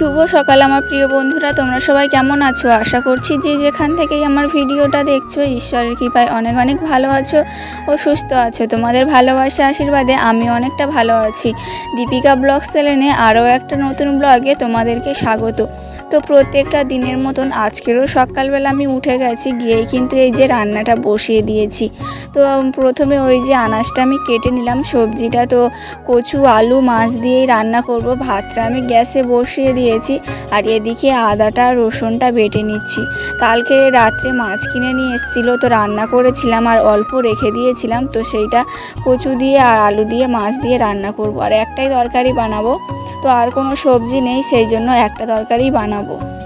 শুভ সকাল আমার প্রিয় বন্ধুরা, তোমরা সবাই কেমন আছো? আশা করছি যে যেখান থেকেই আমার ভিডিওটা দেখছ, ঈশ্বরের কৃপায় অনেক অনেক ভালো আছো ও সুস্থ আছো। তোমাদের ভালোবাসা আশীর্বাদে আমি অনেকটা ভালো আছি। দীপিকা ব্লগ সেলেনে আরও একটা নতুন ব্লগে তোমাদেরকে স্বাগত। তো প্রত্যেকটা দিনের মতন আজকেরও সকালবেলা আমি উঠে গেছি, গিয়েই কিন্তু এই যে রান্নাটা বসিয়ে দিয়েছি। তো প্রথমে ওই যে আনাজটা আমি কেটে নিলাম, সবজিটা তো কচু, আলু, মাছ দিয়েই রান্না করব, ভাতটা আমি গ্যাসে বসিয়ে দিয়েছি আর এদিকে আদাটা, রসুনটা বেটে নিচ্ছি। কালকে রাত্রে মাছ কিনে নিয়ে এসেছিল, তো রান্না করেছিলাম আর অল্প রেখে দিয়েছিলাম, তো সেইটা কচু দিয়ে আর আলু দিয়ে, মাছ দিয়ে রান্না করব। আর একটাই তরকারি বানাবো, তো আর কোনো সবজি নেই, সেই জন্য একটা তরকারি বানাবো। 하.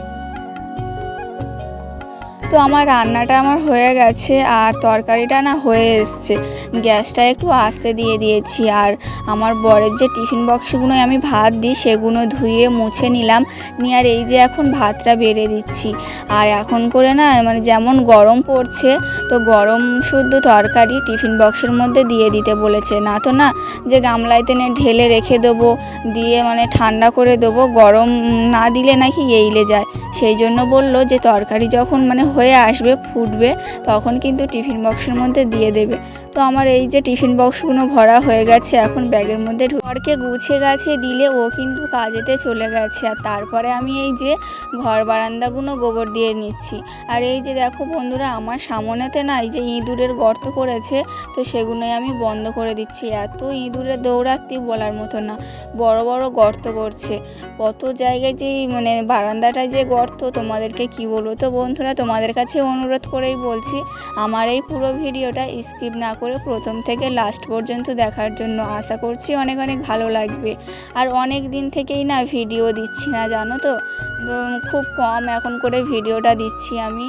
তো আমার রান্নাটা আমার হয়ে গেছে আর তরকারিটা না হয়ে এসছে। গ্যাসটা একটু আস্তে দিয়ে দিয়েছি আর আমার বরের যে টিফিন বক্সগুলোয় আমি ভাত দিই সেগুলো ধুয়ে মুছে নিলাম। নিয়ে আর এই যে এখন ভাতটা বেড়ে দিচ্ছি। আর এখন করে না মানে যেমন গরম পড়ছে, তো গরম শুদ্ধ তরকারি টিফিন বক্সের মধ্যে দিয়ে দিতে বলেছে। না তো না, যে গামলায় তেনে ঢেলে রেখে দেবো, দিয়ে মানে ঠান্ডা করে দেবো, গরম না দিলে নাকি এইলে যায়। সেই জন্য বলল যে তরকারি যখন মানে হয়ে আসবে, ফুটবে, তখন কিন্তু টিফিন বক্সের মধ্যে দিয়ে দেবে। তো আমার এই যে টিফিন বক্সগুলো ভরা হয়ে গেছে, এখন ব্যাগের মধ্যে ঘরকে গুছিয়ে গাছিয়ে দিলে ও কিন্তু কাজেতে চলে গেছে। আর তারপরে আমি এই যে ঘর বারান্দাগুলো গোবর দিয়ে নিচ্ছি। আর এই যে দেখো বন্ধুরা, আমার সামনেতে না এই যে ইঁদুরের গর্ত করেছে, তো সেগুলোই আমি বন্ধ করে দিচ্ছি। এত ইঁদুরের দৌড়াত্তি বলার মতো না, বড় বড় গর্ত করছে। কত জায়গায় যে মানে বারান্দাটায় যে গর্ত, তোমাদেরকে কি বলব? তো বন্ধুরা, তোমাদের কাছে অনুরোধ করেই বলছি, আমার এই পুরো ভিডিওটা স্কিপ না করে প্রথম থেকে লাস্ট পর্যন্ত দেখার জন্য আশা করছি অনেক অনেক ভালো লাগবে। আর অনেক দিন থেকেই না ভিডিও দিচ্ছি না, জানো তো? খুব কম এখন করে ভিডিওটা দিচ্ছি আমি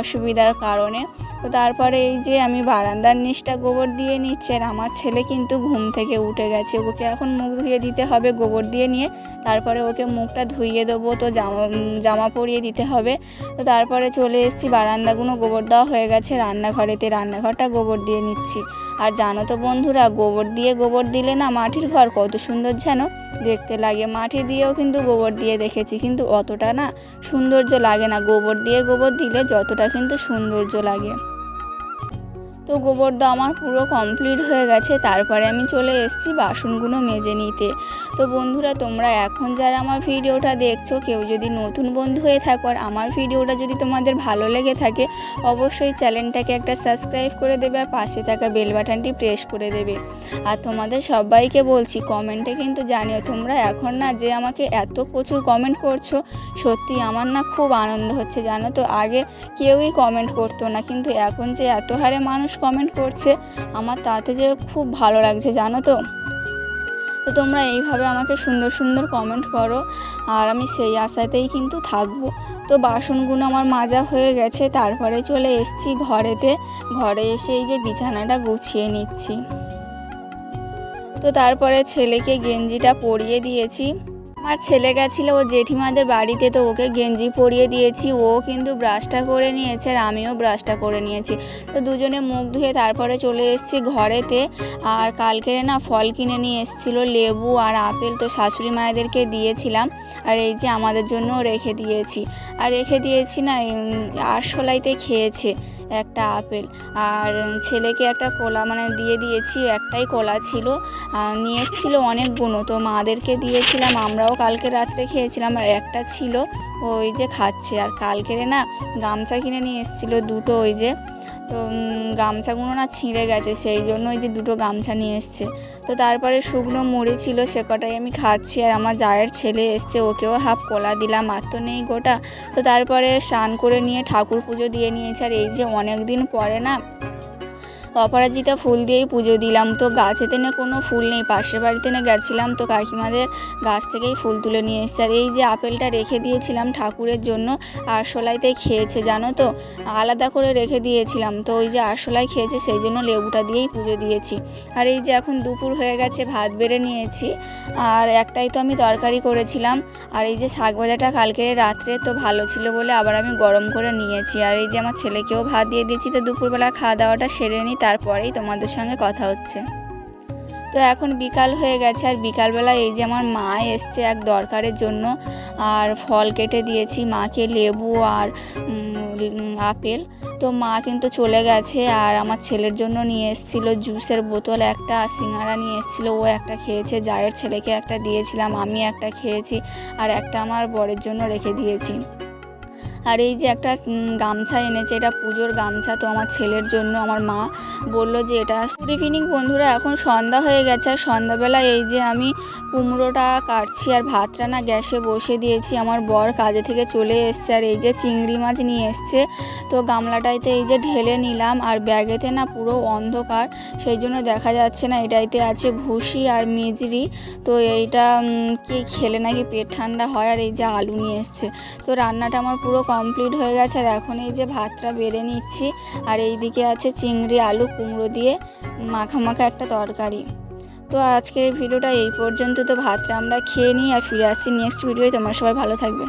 অসুবিধার কারণে। তো তারপরে এই যে আমি বারান্দার নিচটা গোবর দিয়ে নিচ্ছি আর আমার ছেলে কিন্তু ঘুম থেকে উঠে গেছে। ওকে এখন মুখ ধুয়ে দিতে হবে গোবর দিয়ে নিয়ে। তারপরে ওকে মুখটা ধুইয়ে দেবো, তো জামা জামা পরিয়ে দিতে হবে। তো তারপরে চলে এসেছি বারান্দাগুলো গোবর দেওয়া হয়ে গেছে, রান্নাঘরেতে রান্নাঘরটা গোবর দিয়ে নিচ্ছি। আর জানো তো বন্ধুরা, গোবর দিয়ে গোবর দিলে না মাটির ঘর কত সুন্দর যেন। দেখতে লাগে মাটি দিয়েও কিন্তু গোবর দিয়ে দেখেছি, কিন্তু অতটা না সৌন্দর্য লাগে না। গোবর দিয়ে গোবর দিলে যতটা কিন্তু সৌন্দর্য লাগে। তো গোবর দেওয়া আমার পুরো কমপ্লিট হয়ে গেছে, তারপরে আমি চলে এসেছি বাসনগুলো মেজে নিতে। তো বন্ধুরা, তোমরা এখন যারা আমার ভিডিওটা দেখছ, কেউ যদি নতুন বন্ধু হয়ে থাকো আর আমার ভিডিওটা যদি তোমাদের ভালো লেগে থাকে, অবশ্যই চ্যানেলটাকে একটা সাবস্ক্রাইব করে দেবে আর পাশে থাকা বেল বাটনটি প্রেস করে দেবে। আর তোমাদের সবাইকে বলছি কমেন্টে কিন্তু জানিও, তোমরা এখন না যে আমাকে এত প্রচুর কমেন্ট করছ, সত্যি আমার না খুব আনন্দ হচ্ছে, জানো তো? আগে কেউই কমেন্ট করতো না, কিন্তু এখন যে এত হারে মানুষ কমেন্ট করছে, আমার তাতে যে খুব ভালো লাগছে, জানো তো? তো তোমরা এইভাবে আমাকে সুন্দর সুন্দর কমেন্ট করো, আর আমি সেই আশাতেই কিন্তু থাকব। তো বাসনগুলো আমার মাজা হয়ে গেছে, তারপরে চলে এসছি ঘরেতে। ঘরে এসে এই যে বিছানাটা গুছিয়ে নিচ্ছি। তো তারপরে ছেলেকে গেঞ্জিটা পরিয়ে দিয়েছি। আমার ছেলে গেছিল ও জেঠিমাদের বাড়িতে, তো ওকে গেঞ্জি পরিয়ে দিয়েছি। ও কিন্তু ব্রাশটা করে নিয়েছে আর আমিও ব্রাশটা করে নিয়েছি। তো দুজনে মুখ ধুয়ে তারপরে চলে এসেছি ঘরেতে। আর কালকে না ফল কিনে নিয়ে এসেছিল, লেবু আর আপেল তো শাশুড়ি মায়েদেরকে দিয়েছিলাম। আর এই যে আমাদের জন্য রেখে দিয়েছি। আর রেখে দিয়েছি না আরশোলাইতে খেয়েছে। একটা আপেল। আর ছেলেকে একটা কোলা মানে দিয়ে দিয়েছি, একটাই কোলা ছিল। নিয়ে এসেছিল অনেকগুলো তো মাদেরকে দিয়েছিলাম, আমরাও কালকে রাত্রে খেয়েছিলাম, আর একটা ছিল ওই যে খাচ্ছে। আর কালকেরে না গামছা কিনে নিয়ে এসেছিল দুটো ওই যে তো গামছাগুলো না ছিঁড়ে গেছে, সেই জন্য ওই যে দুটো গামছা নিয়ে এসছে। তো তারপরে শুকনো মুড়ি ছিল, সে কটাই আমি খাচ্ছি, আর আমার জায়ের ছেলে এসছে, ওকেও হাফ কলা দিলাম, আর তো নেই গোটা। তো তারপরে স্নান করে নিয়ে ঠাকুর পুজো দিয়ে নিয়েছে, আর এই যে অনেক দিন পরে না অপরাজিতা ফুল দিয়েই পুজো দিলাম। তো গাছেতে না কোনো ফুল নেই, পাশের বাড়িতে না গেছিলাম, তো কাকিমাদের গাছ থেকেই ফুল তুলে নিয়ে এসছে। আর এই যে আপেলটা রেখে দিয়েছিলাম ঠাকুরের জন্য, আরশোলাইতে খেয়েছে, জানো তো? আলাদা করে রেখে দিয়েছিলাম, তো ওই যে আরশোলাই খেয়েছে, সেই জন্য লেবুটা দিয়েই পুজো দিয়েছি। আর এই যে এখন দুপুর হয়ে গেছে, ভাত বেড়ে নিয়েছি, আর একটাই তো আমি তরকারি করেছিলাম। আর এই যে শাক ভাজাটা কালকে রাত্রে, তো ভালো ছিল বলে আবার আমি গরম করে নিয়েছি। আর এই যে আমার ছেলেকেও ভাত দিয়ে দিয়েছি, তো দুপুরবেলা খাওয়া দাওয়াটা সেরে নিই তারপরেই তোমাদের সঙ্গে কথা হচ্ছে। তো এখন বিকাল হয়ে গেছে আর বিকালবেলা এই যে আমার মা এসছে এক দরকারের জন্য, আর ফল কেটে দিয়েছি, মাকে লেবু আর আপেল। তো মা কিন্তু চলে গেছে আর আমার ছেলের জন্য নিয়ে এসেছিল জুসের বোতল একটা আর সিঙ্গারা নিয়ে এসেছিল, ও একটা খেয়েছে, জায়ের ছেলেকে একটা দিয়েছিলাম আমি একটা খেয়েছি আর একটা আমার বরের জন্য রেখে দিয়েছি। আর এই যে একটা গামছা এনেছে, এটা পুজোর গামছা তো আমার ছেলের জন্য, আমার মা বলল যে এটা গুড ইভিনিং বন্ধুরা, এখন সন্ধ্যা হয়ে গেছে, আর সন্ধ্যাবেলা এই যে আমি কুমড়োটা কাটছি আর ভাতটা না গ্যাসে বসে দিয়েছি, আমার বর কাজে থেকে চলে এসছে, আর এই যে চিংড়ি মাছ নিয়ে এসছে, তো গামলাটাইতে এই যে ঢেলে নিলাম, আর ব্যাগেতে না পুরো অন্ধকার, সেই জন্য দেখা যাচ্ছে না, এটাইতে আছে ভুসি আর মিজরি, তো এইটা কি খেলে নাকি পেট ঠান্ডা হয়, আর এই যে আলু নিয়ে এসছে, তো রান্নাটা আমার পুরো কমপ্লিট হয়ে গেছে আর এখন এই যে ভাতটা বেড়ে নিচ্ছি আর এই দিকে আছে চিংড়ি, আলু, কুমড়ো দিয়ে মাখা মাখা একটা তরকারি। তো আজকের ভিডিওটা এই পর্যন্ত। তো ভাতটা আমরা খেয়ে নিই আর ফিরে আসছি নেক্সট ভিডিওয় তোমার সবাই ভালো থাকবে।